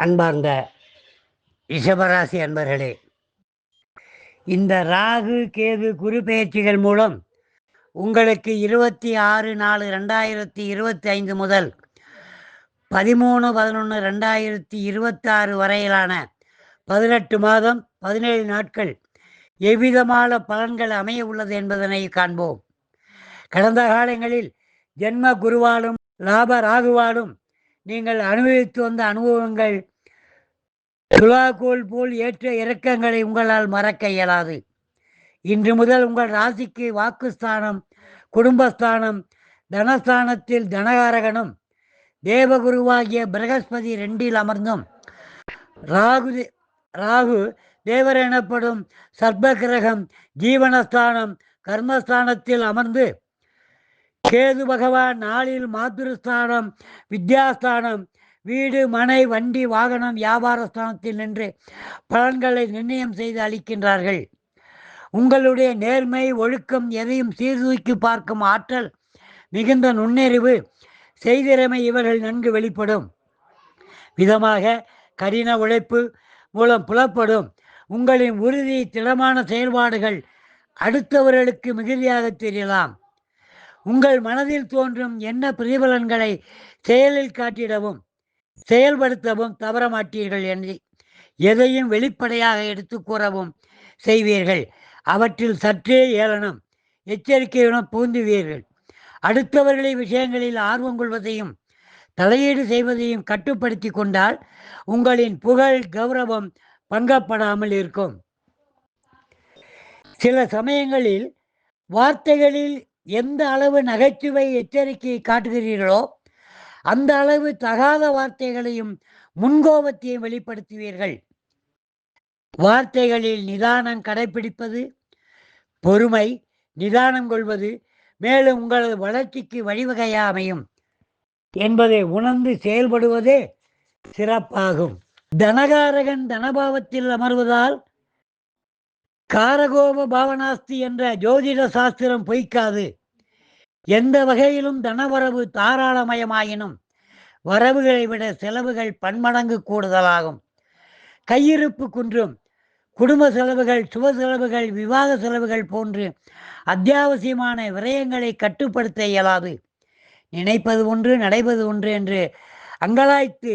அன்பார்ந்த ரிஷபராசி அன்பர்களே இந்த ராகு கேது குரு மூலம் உங்களுக்கு இருபத்தி ஆறு நாலு ரெண்டாயிரத்தி இருபத்தி ஐந்து முதல் பதிமூணு பதினொன்று ரெண்டாயிரத்தி இருபத்தாறு வரையிலான பதினெட்டு மாதம் பதினேழு நாட்கள் எவ்விதமான பலன்கள் அமைய உள்ளது என்பதனை காண்போம். கடந்த காலங்களில் ஜென்ம குருவாலும் லாப ராகுவாலும் நீங்கள் அனுபவித்து வந்த அனுபவங்கள் துலாக்கோல் போல் ஏற்ற இறக்கங்களை உங்களால் மறக்க இயலாது. இன்று முதல் உங்கள் ராசிக்கு வாக்குஸ்தானம் குடும்பஸ்தானம் தனஸ்தானத்தில் தனகாரகனும் தேவகுருவாகிய பிரகஸ்பதி ரெண்டில் அமர்ந்தும். ராகு ராகு தேவர் எனப்படும் சர்ப்ப கிரகம் ஜீவனஸ்தானம் கர்மஸ்தானத்தில் அமர்ந்து கேது பகவான் நாளில் மாதுருஸ்தானம் வித்யாஸ்தானம் வீடு மனை வண்டி வாகனம் வியாபார ஸ்தானத்தில் நின்று பலன்களை நிர்ணயம் செய்து அளிக்கின்றார்கள். உங்களுடைய நேர்மை ஒழுக்கம் எதையும் சீர்தூக்கி பார்க்கும் ஆற்றல் மிகுந்த நுண்ணறிவு செய்திறமை இவர்கள் நன்கு வெளிப்படும். விதமாக கடின உழைப்பு மூலம் புலப்படும். உங்களின் உறுதி திடமான செயல்பாடுகள் அடுத்தவர்களுக்கு மிகுதியாக தெரியலாம். உங்கள் மனதில் தோன்றும் என்ன பிரதிபலன்களை செயலில் காட்டிடவும். செயல்படுத்தவும் தவற மாட்டீர்கள் என்று எதையும் வெளிப்படையாக எடுத்து கூறவும் செய்வீர்கள். அவற்றில் சற்றே ஏளனம் எச்சரிக்கையுடன் பூந்துவீர்கள் அடுத்தவர்களை விஷயங்களில் ஆர்வம் கொள்வதையும் தலையீடு செய்வதையும் கட்டுப்படுத்தி கொண்டால் உங்களின் புகழ் கௌரவம் பங்கப்படாமல் இருக்கும். சில சமயங்களில் வார்த்தைகளில் எந்த அளவு நகைச்சுவை எச்சரிக்கையை காட்டுகிறீர்களோ அந்த அளவு தகாத வார்த்தைகளையும் முன்கோபத்தையும் வெளிப்படுத்துவீர்கள். வார்த்தைகளில் நிதானம் கடைபிடிப்பது பொறுமை நிதானம் கொள்வது மேலும் உங்களது வளர்ச்சிக்கு வழிவகையா அமையும் என்பதை உணர்ந்து செயல்படுவதே சிறப்பாகும். தனகாரகன் தனபாவத்தில் அமர்வதால் காரகோப பாவனாஸ்தி என்ற ஜோதிட சாஸ்திரம் பொய்க்காது. எந்த வகையிலும் தனவரவு தாராளமயமாயினும் வரவுகளை விட செலவுகள் பன்மடங்கு கூடுதலாகும். கையிருப்பு குன்றும் குடும்ப செலவுகள் சுப செலவுகள் விவாக செலவுகள் போன்று அத்தியாவசியமான விரயங்களை கட்டுப்படுத்த இயலாது. நினைப்பது ஒன்று நடைபது ஒன்று என்று அங்கலாய்த்து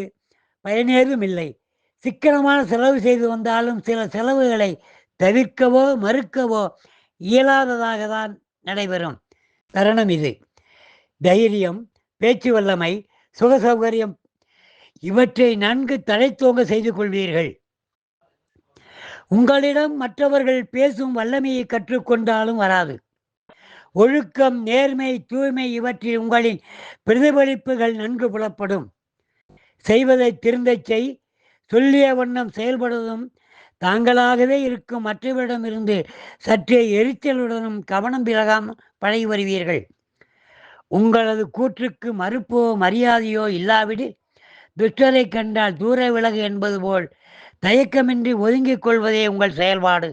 பயனேதும் இல்லை. சிக்கனமான செலவு செய்து வந்தாலும் சில செலவுகளை தவிர்க்கவோ மறுக்கவோ இயலாததாக தான் நடைபெறும். தருணம் இது. தைரியம் பேச்சு வல்லமை சுக சௌகரியம் இவற்றை நன்கு தழைத்தோங்க செய்து கொள்வீர்கள். உங்களிடம் மற்றவர்கள் பேசும் வல்லமையை கற்றுக்கொண்டாலும் வராது. ஒழுக்கம் நேர்மை தூய்மை இவற்றில் உங்களின் பிரதிபலிப்புகள் நன்கு புலப்படும். செய்வதை திருந்தச் செய் சொல்லிய வண்ணம் செயல்படுவதும் தாங்களாகவே இருக்கும் மற்றவரிடமிருந்து சற்றே எரிச்சலுடனும் கவனம் விலகாமல் பழகி வருவீர்கள். உங்களது கூற்றுக்கு மறுப்போ மரியாதையோ இல்லாவிடில் துஷ்டரை கண்டால் தூர விலகு என்பது போல் தயக்கமின்றி ஒதுங்கிக் கொள்வதே உங்கள் செயல்பாடு.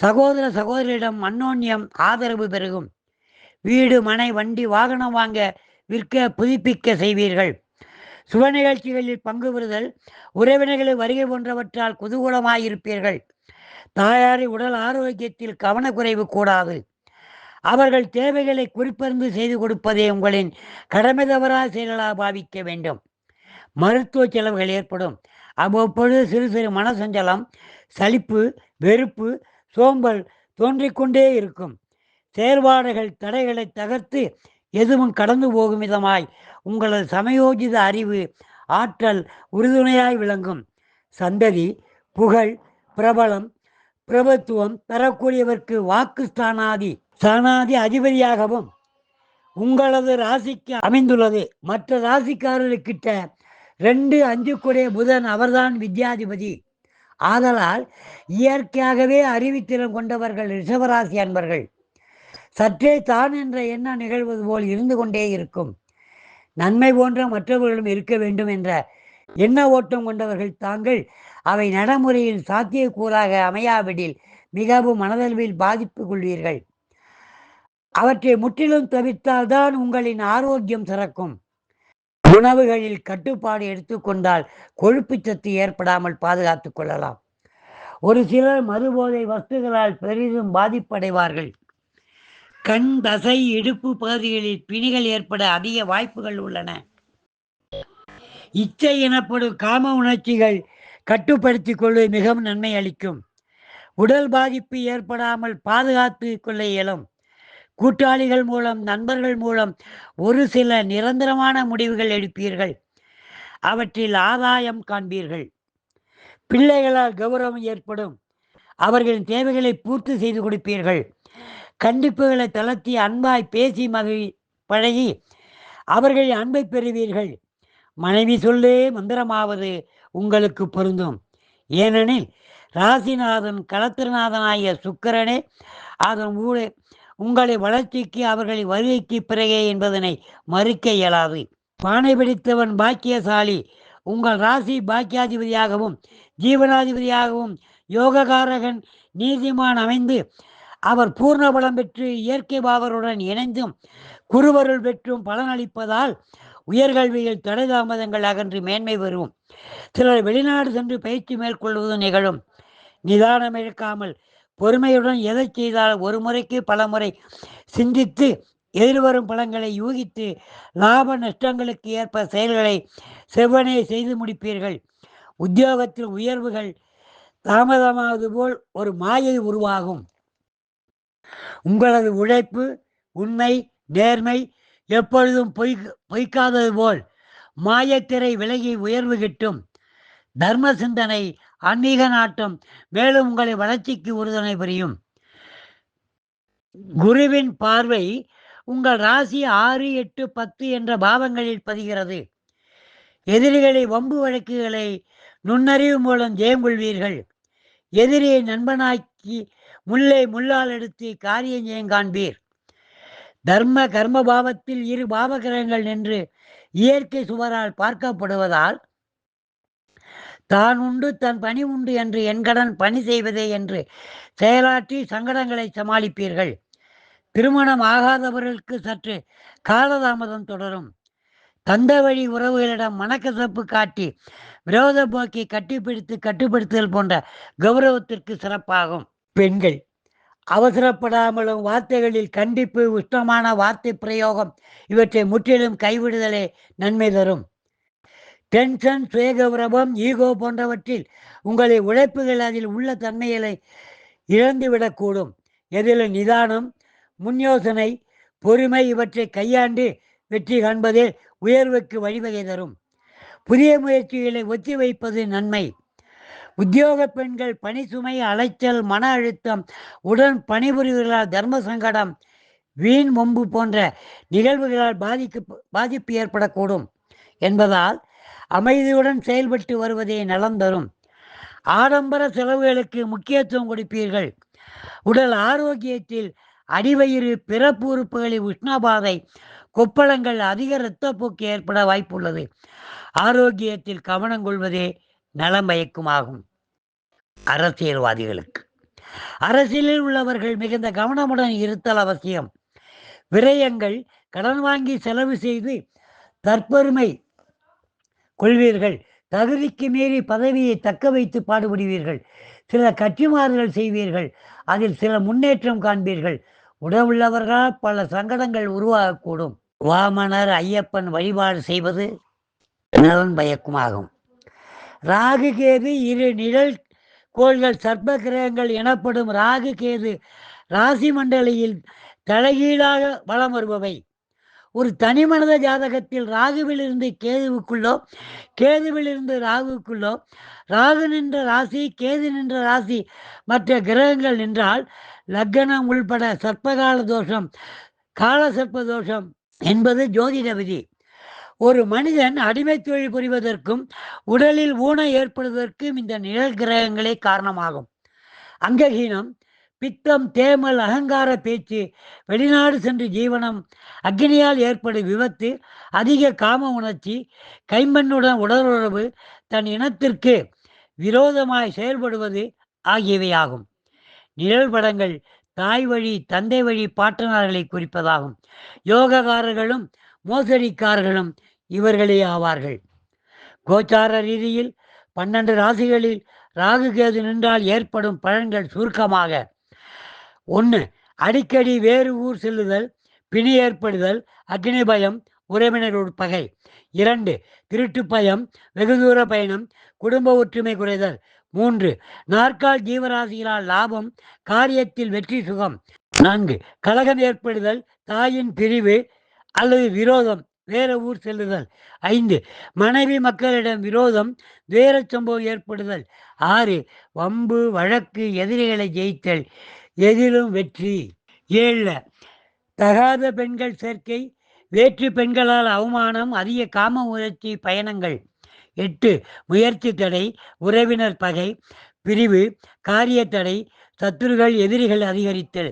சகோதர சகோதரியிடம் அன்னோன்யம் ஆதரவு பெருகும். வீடு மனை வண்டி வாகனம் வாங்க விற்க புதுப்பிக்க செய்வீர்கள். சுப நிகழ்ச்சிகளில் பங்கு பெறுதல் உறவினர்களை வருகை போன்றவற்றால் குதூகூலமாயிருப்பீர்கள். தாயாரி உடல் ஆரோக்கியத்தில் கவனக்குறைவு கூடாது. அவர்கள் தேவைகளை குறிப்பறிந்து செய்து கொடுப்பதே உங்களின் கடமை தவறா செயலாக பாவிக்க வேண்டும். மருத்துவ செலவுகள் ஏற்படும். அவ்வப்பொழுது சிறு சிறு மனசஞ்சலம் சலிப்பு வெறுப்பு சோம்பல் தோன்றிக்கொண்டே இருக்கும். செயற்பாடுகள் தடைகளை தகர்த்து எதுவும் கடந்து போகும் விதமாய் உங்களது சமயோஜித அறிவு ஆற்றல் உறுதுணையாய் விளங்கும். சந்ததி புகழ் பிரபலம் பிரபத்துவம் பெறக்கூடியவர்க்கு வாக்கு ஸ்தானாதி ஸ்தானாதி அதிபதியாகவும் உங்களது ராசிக்கு அமைந்துள்ளது. மற்ற ராசிக்காரர்கிட்ட ரெண்டு அஞ்சு கூடிய புதன் அவர்தான் வித்யாதிபதி. ஆதலால் இயற்கையாகவே அறிவித்திறன் கொண்டவர்கள் ரிஷவராசி அன்பர்கள். சற்றே தான் என்ற எண்ணம் நிகழ்வது போல் இருந்து கொண்டே இருக்கும். நன்மை போன்ற மற்றவர்களும் இருக்க வேண்டும் என்ற எண்ண ஓட்டம் கொண்டவர்கள் தாங்கள் அவை நடைமுறையில் சாத்தியக்கூறாக அமையாவிடில் மிகவும் மனதளவில் பாதிப்பு கொள்வீர்கள். அவற்றை முற்றிலும் தவிர்த்தால்தான் உங்களின் ஆரோக்கியம் சிறக்கும். உணவுகளில் கட்டுப்பாடு எடுத்துக்கொண்டால் கொழுப்பு சத்து ஏற்படாமல் பாதுகாத்துக் கொள்ளலாம். ஒரு சிலர் மறுபோதை வஸ்துகளால் பெரிதும் பாதிப்படைவார்கள். கண் தசை இடுப்பு பகுதிகளில் பிணிகள் ஏற்பட அதிக வாய்ப்புகள் உள்ளன. இச்சை எனப்படும் காம உணர்ச்சிகள் கட்டுப்படுத்திக் கொள்வது மிகவும் நன்மை அளிக்கும். உடல் பாதிப்பு ஏற்படாமல் பாதுகாத்து கொள்ள இயலும். கூட்டாளிகள் மூலம் நண்பர்கள் மூலம் ஒரு சில நிரந்தரமான முடிவுகள் எடுப்பீர்கள். அவற்றில் ஆதாயம் காண்பீர்கள். பிள்ளைகளால் கௌரவம் ஏற்படும். அவர்களின் தேவைகளை பூர்த்தி செய்து கொடுப்பீர்கள். கண்டிப்புகளை தளர்த்தி அன்பாய் பேசி மகிழ் பழகி அவர்களின் அன்பை பெறுவீர்கள். மனைவி சொல்லே மந்திரமாவது உங்களுக்கு பொருந்தும். ஏனெனில் ராசிநாதன் களத்திரநாதனாகிய சுக்கரனே அதன் ஊழே உங்களை வளர்ச்சிக்கு அவர்களை வருகைக்கு பிறகே என்பதனை மறுக்க இயலாது. பானை பிடித்தவன் பாக்கியசாலி உங்கள் ராசி பாக்கியாதிபதியாகவும் ஜீவனாதிபதியாகவும் யோககாரகன் நீதிமான் அமைந்து அவர் பூர்ண பலம் பெற்று இயற்கை பாவருடன் இணைந்தும் குருவருள் பெற்றும் பலனளிப்பதால் உயர்கல்வியில் தடை தாமதங்கள் அகன்று மேன்மை பெறும். சிலர் வெளிநாடு சென்று பயிற்சி மேற்கொள்வது நிகழும். நிதானம் இழக்காமல் பொறுமையுடன் எதை செய்தால் ஒரு முறைக்கு பல முறை சிந்தித்து எதிர்வரும் பலன்களை யூகித்து லாப நஷ்டங்களுக்கு ஏற்ப செயல்களை செவ்வனே செய்து முடிப்பீர்கள். உத்தியோகத்தில் உயர்வுகள் தாமதமாவது போல் ஒரு மாயை உருவாகும். உங்களது உழைப்பு உண்மை நேர்மை எப்பொழுதும் பொய் பொய்க்காதது போல் மாயத்திரை விலகி உயர்வு கிட்டும். தர்ம சிந்தனை ஆன்மீக நாட்டம் மேலும் உங்களை வளர்ச்சிக்கு உறுதுணை புரியும். குருவின் பார்வை உங்கள் ராசி ஆறு எட்டு பத்து என்ற பாவங்களில் பதிகிறது. எதிரிகளை வம்பு வழக்குகளை நுண்ணறிவு மூலம் ஜெயம் கொள்வீர்கள். எதிரியை நண்பனாக்கி முல்லை முள்ளால் எடுத்து காரியம் காண்பீர்? தர்ம கர்ம பாவத்தில் இரு பாவகிரகங்கள் நின்று இயற்கை சுவரால் பார்க்கப்படுவதால் தான் உண்டு தன் பணி உண்டு என்று என் கடன் பணி செய்வதே என்று செயலாற்றி சங்கடங்களை சமாளிப்பீர்கள். திருமணம் ஆகாதவர்களுக்கு சற்று காலதாமதம் தொடரும். தந்த வழி உறவுகளிடம் மனக்கசப்பு காட்டி விரோத போக்கை கட்டிப்பிடித்து கட்டுப்படுத்துதல் போன்ற கௌரவத்திற்கு சிறப்பாகும். பெண்கள். அவசரப்படாமலும் வார்த்தைகளில் கண்டிப்பு உஷ்ணமான வார்த்தை பிரயோகம் இவற்றை முற்றிலும் கைவிடுதலே நன்மை தரும். டென்ஷன் சுயகௌரவம் ஈகோ போன்றவற்றில் உங்களை உழைப்புகள் அதில் உள்ள தன்மைகளை இழந்துவிடக்கூடும். எதில் நிதானம் முன்யோசனை பொறுமை இவற்றை கையாண்டு வெற்றி காண்பதே உயர்வுக்கு வழிவகை தரும். புதிய முயற்சிகளை ஒத்தி வைப்பது நன்மை. உத்தியோக பெண்கள் பணி சுமை அலைச்சல் மன அழுத்தம் உடன் பணிபுரிவர்களால் தர்ம சங்கடம் வீண் மும்பு போன்ற நிகழ்வுகளால் பாதிக்கு பாதிப்பு ஏற்படக்கூடும் என்பதால் அமைதியுடன் செயல்பட்டு வருவதே நலம் தரும். ஆடம்பர செலவுகளுக்கு முக்கியத்துவம் கொடுப்பீர்கள். உடல் ஆரோக்கியத்தில் அடிவயிறு பிறப்பு உறுப்புகளில் உஷ்ணபாதை கொப்பளங்கள் அதிக இரத்தப்போக்கு ஏற்பட வாய்ப்புள்ளது. ஆரோக்கியத்தில் கவனம் கொள்வதே நலமயக்குமாகும் அரசியல்வாதிகளுக்கு. அரசியலில் உள்ளவர்கள் மிகுந்த கவனமுடன் இருத்தல் அவசியம். விரயங்கள் கடன் வாங்கி செலவு செய்து தற்பெருமை கொள்வீர்கள். தகுதிக்கு மீறி பதவியை தக்க வைத்து பாடுபடுவீர்கள். சில கட்சிமாறுதல் செய்வீர்கள். அதில் சில முன்னேற்றம் காண்பீர்கள். உடவுள்ளவர்களால் பல சங்கடங்கள் உருவாகக்கூடும். வாமனர் ஐயப்பன் வழிபாடு செய்வது நலன் பயக்குமாகும். ராகு கேது இரு நிழல் கோள்கள் சர்ப்ப கிரகங்கள் எனப்படும் ராகு கேது ராசி மண்டலியில் தலைகீழாக வலம் வருபவை. ஒரு தனி மனித ஜாதகத்தில் ராகுவிலிருந்து கேதுவுக்குள்ளோ கேதுவிலிருந்து ராகுவுக்குள்ளோ ராகு நின்ற ராசி கேது நின்ற ராசி மற்ற கிரகங்கள் நின்றால் லக்கணம் உள்பட சர்ப்பகால தோஷம் கால சர்ப்ப தோஷம் என்பது ஜோதிட விதி. ஒரு மனிதன் அடிமை தொழில் புரிவதற்கும் உடலில் ஊனம் ஏற்படுவதற்கும் இந்த நிழல் கிரகங்களே காரணமாகும். அங்கஹீனம் பித்தம் தேமல் அகங்கார பேச்சு வெளிநாடு சென்று ஜீவனம் அக்னியால் ஏற்படும் விபத்து அதிக காம உணர்ச்சி கைமண்ணுடன் உடலுறவு தன் இனத்திற்கு விரோதமாய் செயல்படுவது ஆகியவையாகும். நிழல் படங்கள் தாய் வழி தந்தை வழி பாட்டனார்களை குறிப்பதாகும். யோகக்காரர்களும் மோசடிக்காரர்களும் இவர்களே ஆவார்கள். கோச்சார ரீதியில் பன்னெண்டு ராசிகளில் ராகு கேது நின்றால் ஏற்படும் பலன்கள் சுருக்கமாக. ஒன்று அடிக்கடி வேறு ஊர் செல்லுதல் பிணி ஏற்படுதல் அக்னி பயம் உறவினரோடு பகை. இரண்டு திருட்டு பயம் வெகு தூர பயணம் குடும்ப ஒற்றுமை குறைதல். மூன்று நாற்கால் ஜீவராசிகளால் லாபம் காரியத்தில் வெற்றி சுகம். நான்கு கலகம் ஏற்படுதல் தாயின் பிரிவு அல்லது விரோதம். வேற ஊர் செல்லுதல். ஐந்து மனைவி மக்களிடம் விரோதம் வேற சம்பவம் ஏற்படுதல். ஆறு வம்பு வழக்கு எதிரிகளை ஜெயித்தல் எதிலும் வெற்றி. ஏழில் தகாத பெண்கள் சேர்க்கை வேற்று பெண்களால் அவமானம் அதிக காம உணர்ச்சி பயணங்கள். எட்டு முயற்சி தடை உறவினர் பகை பிரிவு காரிய தடை சத்துருகள் எதிரிகள் அதிகரித்தல்.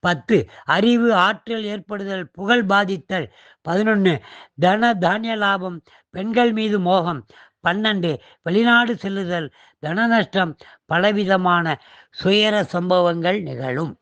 பத்து அறிவு ஆற்றல் ஏற்படுதல் புகழ் பாதித்தல். பதினொன்று தன தானிய லாபம் பெண்கள் மீது மோகம். பன்னெண்டு வெளிநாடு செல்லுதல் தன நஷ்டம் பலவிதமான சுயர சம்பவங்கள் நிகழும்.